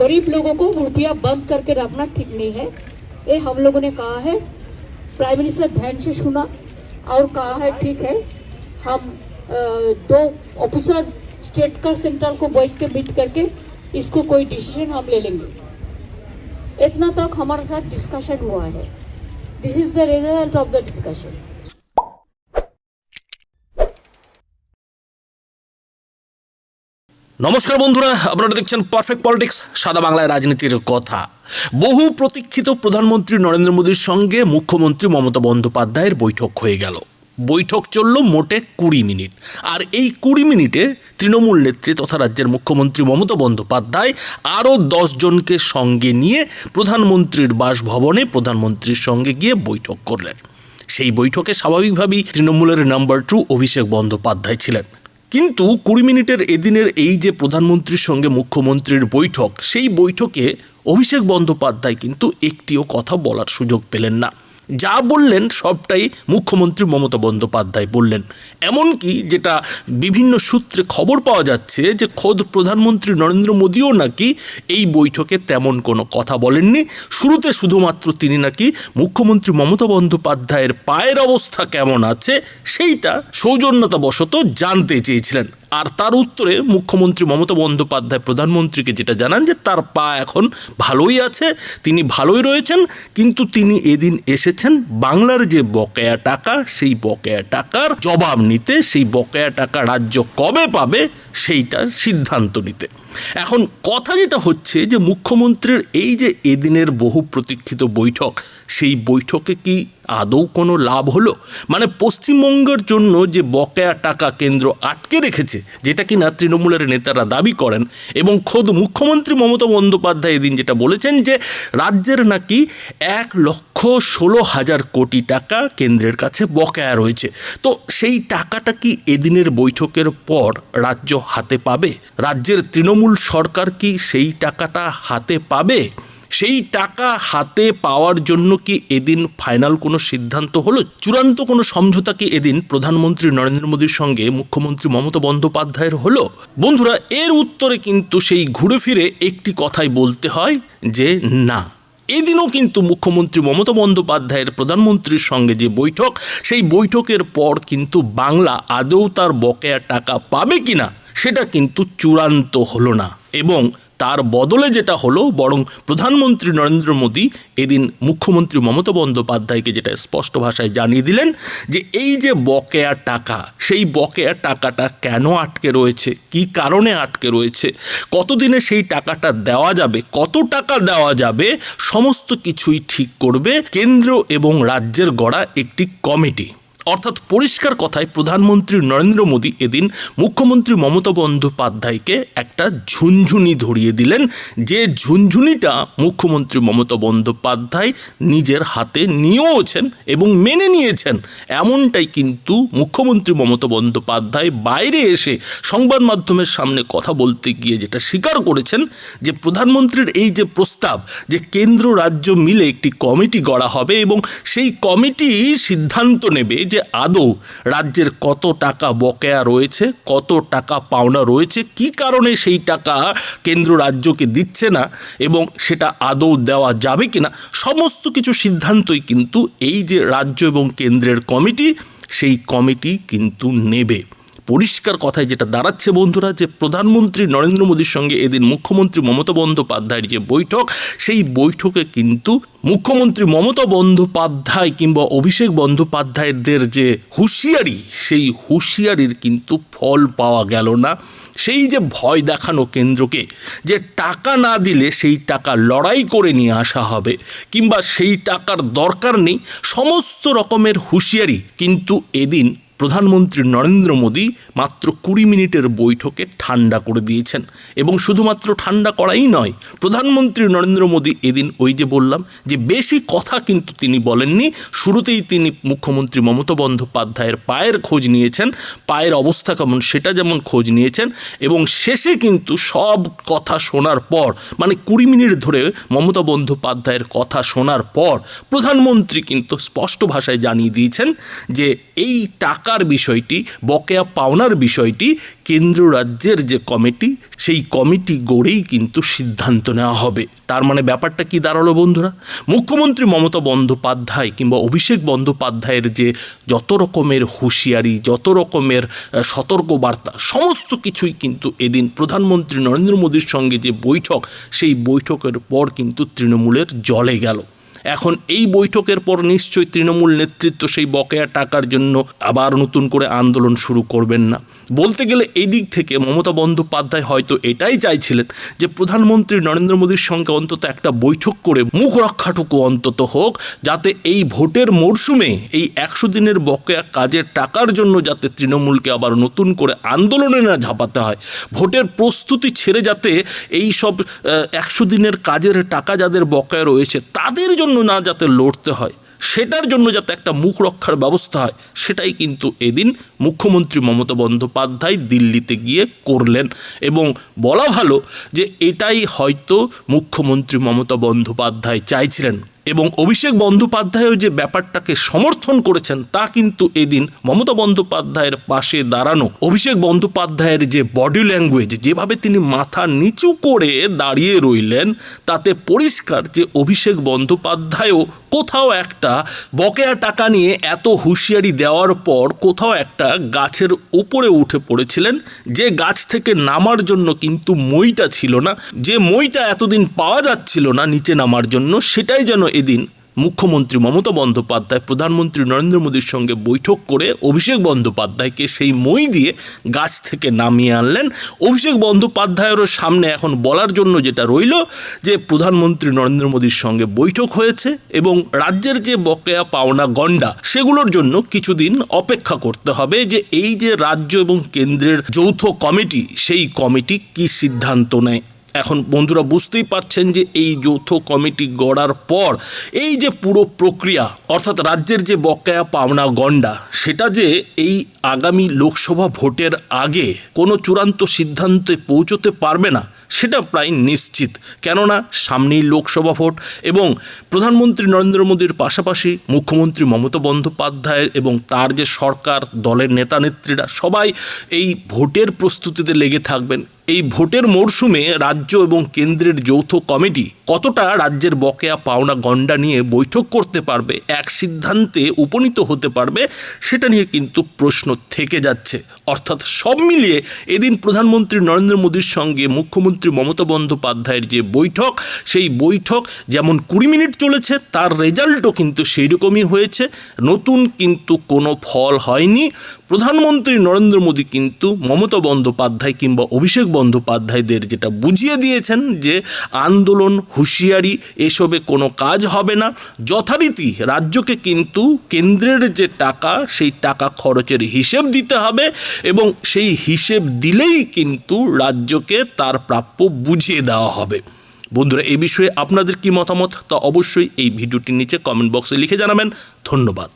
गरीब लोगों को मूर्तियाँ बंद करके रखना ठीक नहीं है। ये हम लोगों ने कहा है प्राइम मिनिस्टर ध्यान से सुना और कहा है, ठीक है, हम दो ऑफिसर स्टेट का सेंट्रल को बैठ के मीट करके इसको कोई डिसीज़न हम ले लेंगे। इतना तक हमारे साथ डिस्कशन हुआ है। This is the result of the discussion নমস্কার বন্ধুরা, আপনারা দেখছেন পারফেক্ট পলিটিক্স সাদা বাংলায় রাজনীতির কথা। বহু প্রতীক্ষিত প্রধানমন্ত্রী নরেন্দ্র মোদীর সঙ্গে মুখ্যমন্ত্রী মমতা বন্দ্যোপাধ্যায়ের বৈঠক হয়ে গেল। বৈঠক চলল মোটে কুড়ি মিনিট। আর এই কুড়ি মিনিটে তৃণমূল নেত্রী তথা রাজ্যের মুখ্যমন্ত্রী মমতা বন্দ্যোপাধ্যায় আরও দশজনকে সঙ্গে নিয়ে প্রধানমন্ত্রীর বাসভবনে প্রধানমন্ত্রীর সঙ্গে গিয়ে বৈঠক করলেন। সেই বৈঠকে স্বাভাবিকভাবেই তৃণমূলের নাম্বার টু অভিষেক বন্দ্যোপাধ্যায় ছিলেন। কিন্তু কুড়ি মিনিটের এদিনের এই যে প্রধানমন্ত্রীর সঙ্গে মুখ্যমন্ত্রীর বৈঠক, সেই বৈঠকে অভিষেক বন্দ্যোপাধ্যায় কিন্তু একটিও কথা বলার সুযোগ পেলেন না। যা বললেন সবটাই মুখ্যমন্ত্রী মমতা বন্দ্যোপাধ্যায় বললেন। এমনকি যেটা বিভিন্ন সূত্রে খবর পাওয়া যাচ্ছে যে খোদ প্রধানমন্ত্রী নরেন্দ্র মোদীও নাকি এই বৈঠকে তেমন কোনো কথা বলেননি। শুরুতে শুধুমাত্র তিনি নাকি মুখ্যমন্ত্রী মমতা বন্দ্যোপাধ্যায়ের পায়ের অবস্থা কেমন আছে সেইটা সৌজন্যতাবশত জানতে চেয়েছিলেন। আর তার উত্তরে মুখ্যমন্ত্রী মমতা বন্দ্যোপাধ্যায় প্রধানমন্ত্রীকে যেটা জানান যে তার পা এখন ভালোই আছে, তিনি ভালোই রয়েছেন, কিন্তু তিনি এদিন এসেছেন বাংলার যে বকেয়া টাকা, সেই বকেয়া টাকার জবাব নিতে, সেই বকেয়া টাকা রাজ্য কবে পাবে সেইটার সিদ্ধান্ত নিতে। এখন কথা যেটা হচ্ছে যে মুখ্যমন্ত্রীর এই যে এদিনের বহু প্রতীক্ষিত বৈঠক, সেই বৈঠকে কি আদৌ কোনো লাভ হলো? মানে পশ্চিমবঙ্গের জন্য যে বকেয়া টাকা কেন্দ্র আটকে রেখেছে, যেটা কিনা তৃণমূলের নেতারা দাবি করেন, এবং খোদ মুখ্যমন্ত্রী মমতা বন্দ্যোপাধ্যায় এদিন যেটা বলেছেন যে রাজ্যের নাকি এক লক্ষ ষোলো হাজার কোটি টাকা কেন্দ্রের কাছে বকেয়া রয়েছে। তো সেই টাকাটা কি এদিনের বৈঠকের পর রাজ্য হাতে পাবে? রাজ্যের তৃণমূল সরকার কি সেই টাকাটা হাতে পাবে? সেই টাকা হাতে পাওয়ার জন্য কি এদিন ফাইনাল কোনো সিদ্ধান্ত হলো? চূড়ান্ত কোনো সমঝোতা কি এদিন প্রধানমন্ত্রী নরেন্দ্র মোদীর সঙ্গে মুখ্যমন্ত্রী মমতা বন্দ্যোপাধ্যায়ের হলো? বন্ধুরা, এর উত্তরে কিন্তু সেই ঘুরে ফিরে একটি কথাই বলতে হয় যে, না। এদিনও কিন্তু মুখ্যমন্ত্রী মমতা বন্দ্যোপাধ্যায়ের প্রধানমন্ত্রীর সঙ্গে যে বৈঠক, সেই বৈঠকের পর কিন্তু বাংলা আদৌ তার বকেয়া টাকা পাবে কিনা? সেটা কিন্তু চূড়ান্ত হলো না এবং তার বদলে যেটা হলো, বরং প্রধানমন্ত্রী নরেন্দ্র মোদী এদিন মুখ্যমন্ত্রী মমতা বন্দ্যোপাধ্যায়কে যেটা স্পষ্ট ভাষায় জানিয়ে দিলেন যে এই যে বকেয়া টাকা, সেই বকেয়া টাকাটা কেন আটকে রয়েছে, কি কারণে আটকে রয়েছে, কতদিনে সেই টাকাটা দেওয়া যাবে, কত টাকা দেওয়া যাবে, সমস্ত কিছুই ঠিক করবে কেন্দ্র এবং রাজ্যের গড়া একটি কমিটি। অর্থাৎ পরিষ্কার কথায় প্রধানমন্ত্রী নরেন্দ্র মোদী এদিন মুখ্যমন্ত্রী মমতা বন্দ্যোপাধ্যায়কে একটা ঝুনঝুনি ধরিয়ে দিলেন। যে ঝুনঝুনিটা মুখ্যমন্ত্রী মমতা বন্দ্যোপাধ্যায় নিজের হাতে নিয়েওছেন এবং মেনে নিয়েছেন, এমনটাই কিন্তু মুখ্যমন্ত্রী মমতা বন্দ্যোপাধ্যায় বাইরে এসে সংবাদ মাধ্যমের সামনে কথা বলতে গিয়ে যেটা স্বীকার করেছেন যে প্রধানমন্ত্রীর এই যে প্রস্তাব যে কেন্দ্র রাজ্য মিলে একটি কমিটি গড়া হবে এবং সেই কমিটি সিদ্ধান্ত নেবে যে আদৌ রাজ্যের কত টাকা বকেয়া রয়েছে, কত টাকা পাওনা রয়েছে, কি কারণে সেই টাকা কেন্দ্র রাজ্যকে দিচ্ছে না এবং সেটা আদৌ দেওয়া যাবে কি না সমস্ত কিছু সিদ্ধান্তই কিন্তু এই যে রাজ্য এবং কেন্দ্রের কমিটি, সেই কমিটি কিন্তু নেবে। পরিষ্কার কথায় যেটা দাঁড়াচ্ছে বন্ধুরা, যে প্রধানমন্ত্রী নরেন্দ্র মোদীর সঙ্গে এদিন মুখ্যমন্ত্রী মমতা বন্দ্যোপাধ্যায়ের যে বৈঠক, সেই বৈঠকে কিন্তু মুখ্যমন্ত্রী মমতা বন্দ্যোপাধ্যায় কিংবা অভিষেক বন্দ্যোপাধ্যায়দের যে হুঁশিয়ারি, সেই হুঁশিয়ারির কিন্তু ফল পাওয়া গেল না। সেই যে ভয় দেখানো কেন্দ্রকে, যে টাকা না দিলে সেই টাকা লড়াই করে নিয়ে আসা হবে, কিংবা সেই টাকার দরকার নেই, সমস্ত রকমের হুঁশিয়ারি কিন্তু এদিন প্রধানমন্ত্রী নরেন্দ্র মোদী মাত্র কুড়ি মিনিটের বৈঠকে ঠান্ডা করে দিয়েছেন। এবং শুধুমাত্র ঠান্ডা করাই নয়, প্রধানমন্ত্রী নরেন্দ্র মোদী এদিন ওই যে বললাম যে বেশি কথা কিন্তু তিনি বলেননি। শুরুতেই তিনি মুখ্যমন্ত্রী মমতা বন্দ্যোপাধ্যায়ের পায়ের খোঁজ নিয়েছেন। পায়ের অবস্থা কেমন সেটা যেমন খোঁজ নিয়েছেন। এবং শেষে কিন্তু সব কথা শোনার পর মানে কুড়ি মিনিট ধরে মমতা বন্দ্যোপাধ্যায়ের কথা শোনার পর প্রধানমন্ত্রী কিন্তু স্পষ্ট ভাষায় জানিয়ে দিয়েছেন যে এই টাকা টাকার বিষয়টি, বকেয়া পাওনার বিষয়টি কেন্দ্র রাজ্যের যে কমিটি, সেই কমিটি গড়েই কিন্তু সিদ্ধান্ত নেওয়া হবে। তার মানে ব্যাপারটা কি দাঁড়াল বন্ধুরা? মুখ্যমন্ত্রী মমতা বন্দ্যোপাধ্যায় কিংবা অভিষেক বন্দ্যোপাধ্যায়ের যে যত রকমের হুঁশিয়ারি, যত রকমের সতর্কবার্তা, সমস্ত কিছুই কিন্তু এদিন প্রধানমন্ত্রী নরেন্দ্র মোদীর সঙ্গে যে বৈঠক, সেই বৈঠকের পর কিন্তু তৃণমূলের জলে গেল। এখন এই বৈঠকের পর নিশ্চয়ই তৃণমূল নেতৃত্ব সেই বকেয়া টাকার জন্য আবার নতুন করে আন্দোলন শুরু করবেন না। বলতে গেলে এই দিক থেকে মমতা বন্দ্যোপাধ্যায় হয়তো এটাই চাইছিলেন যে প্রধানমন্ত্রী নরেন্দ্র মোদীর সঙ্গে অন্তত একটা বৈঠক করে মুখ রক্ষাটুকু অন্তত হোক, যাতে এই ভোটের মরশুমে এই একশো দিনের বকেয়া কাজের টাকার জন্য যাতে তৃণমূলকে আবার নতুন করে আন্দোলনে না ঝাঁপাতে হয়, ভোটের প্রস্তুতি ছেড়ে যাতে এই সব একশো দিনের কাজের টাকা যাদের বকেয়া রয়েছে তাদের জন্য না যাতে লড়তে হয়। সেটার জন্য যাতে একটা মুখ রক্ষার ব্যবস্থা হয়, সেটাই কিন্তু এদিন মুখ্যমন্ত্রী মমতা বন্দ্যোপাধ্যায় দিল্লিতে গিয়ে করলেন। এবং বলা ভালো যে এটাই হয়তো মুখ্যমন্ত্রী মমতা বন্দ্যোপাধ্যায় চাইছিলেন। এবং অভিষেক বন্দ্যোপাধ্যায়ও যে ব্যাপারটাকে সমর্থন করেছেন, তা কিন্তু এদিন মমতা বন্দ্যোপাধ্যায়ের পাশে দাঁড়ানো অভিষেক বন্দ্যোপাধ্যায়ের যে বডি ল্যাঙ্গুয়েজ, যেভাবে তিনি মাথা নিচু করে দাঁড়িয়ে রইলেন, তাতে পরিষ্কার যে অভিষেক বন্দ্যোপাধ্যায়ও কোথাও একটা বকেয়া টাকা নিয়ে এত হুঁশিয়ারি দেওয়ার পর কোথাও একটা গাছের উপরে উঠে পড়েছিলেন, যে গাছ থেকে নামার জন্য কিন্তু মইটা ছিল না, যে মইটা এতদিন পাওয়া যাচ্ছিল না নিচে নামার জন্য, সেটাই যেন এদিন মুখ্যমন্ত্রী মমতা বন্দ্যোপাধ্যায়, প্রধানমন্ত্রী নরেন্দ্র মোদীর সঙ্গে বৈঠক করে অভিষেক বন্দ্যোপাধ্যায়কে সেই মই দিয়ে গাছ থেকে নামিয়ে আনলেন। অভিষেক বন্দ্যোপাধ্যায়েরও সামনে এখন বলার জন্য যেটা রইল, যে প্রধানমন্ত্রী নরেন্দ্র মোদীর সঙ্গে বৈঠক হয়েছে এবং রাজ্যের যে বকেয়া পাওনা গন্ডা সেগুলোর জন্য কিছুদিন অপেক্ষা করতে হবে যে এই যে রাজ্য এবং কেন্দ্রের যৌথ কমিটি, সেই কমিটি কি সিদ্ধান্ত নেয়। এখন বন্ধুরা বুঝতেই পারছেন যে এই যৌথ কমিটি গড়ার পর এই যে পুরো প্রক্রিয়া, অর্থাৎ রাজ্যের যে বকেয়া পাওনা গন্ডা সেটা যে এই আগামী লোকসভা ভোটের আগে কোনো চূড়ান্ত সিদ্ধান্তে পৌঁছতে পারবে না, সেটা প্রায় নিশ্চিত। কেননা সামনেই লোকসভা ভোট এবং প্রধানমন্ত্রী নরেন্দ্র মোদীর পাশাপাশি মুখ্যমন্ত্রী মমতা বন্দ্যোপাধ্যায়ের এবং তার যে সরকার, দলের নেতা নেত্রীরা সবাই এই ভোটের প্রস্তুতিতে লেগে থাকবেন। এই ভোটের মরশুমে রাজ্য এবং কেন্দ্রের যৌথ কমিটি কতটা রাজ্যের বকেয়া পাওনা গন্ডা নিয়ে বৈঠক করতে পারবে, এক সিদ্ধান্তে উপনীত হতে পারবে, সেটা নিয়ে কিন্তু প্রশ্ন থেকে যাচ্ছে। অর্থাৎ সব মিলিয়ে এদিন প্রধানমন্ত্রী নরেন্দ্র মোদীর সঙ্গে মুখ্যমন্ত্রী মমতা বন্দ্যোপাধ্যায়ের যে বৈঠক, সেই বৈঠক যেমন কুড়ি মিনিট চলেছে, তার রেজাল্টও কিন্তু সেই রকমই হয়েছে। নতুন কিন্তু কোনো ফল হয়নি। প্রধানমন্ত্রী নরেন্দ্র মোদী কিন্তু মমতা বন্দ্যোপাধ্যায় কিংবা অভিষেক বন্দ্যোপাধ্যায়দের যেটা বুঝিয়ে দিয়েছেন যে আন্দোলন হুঁশিয়ারি, এসবে কোনো কাজ হবে না। যথারীতি রাজ্যকে কিন্তু কেন্দ্রের যে টাকা, সেই টাকা খরচের হিসেব দিতে হবে এবং সেই হিসেব দিলেই কিন্তু রাজ্যকে তার প্রাপ্য বুঝিয়ে দেওয়া হবে। বন্ধুরা এই বিষয়ে আপনাদের কি মতামত? তা অবশ্যই এই ভিডিওটির নিচে কমেন্ট বক্সে লিখে জানাবেন। ধন্যবাদ।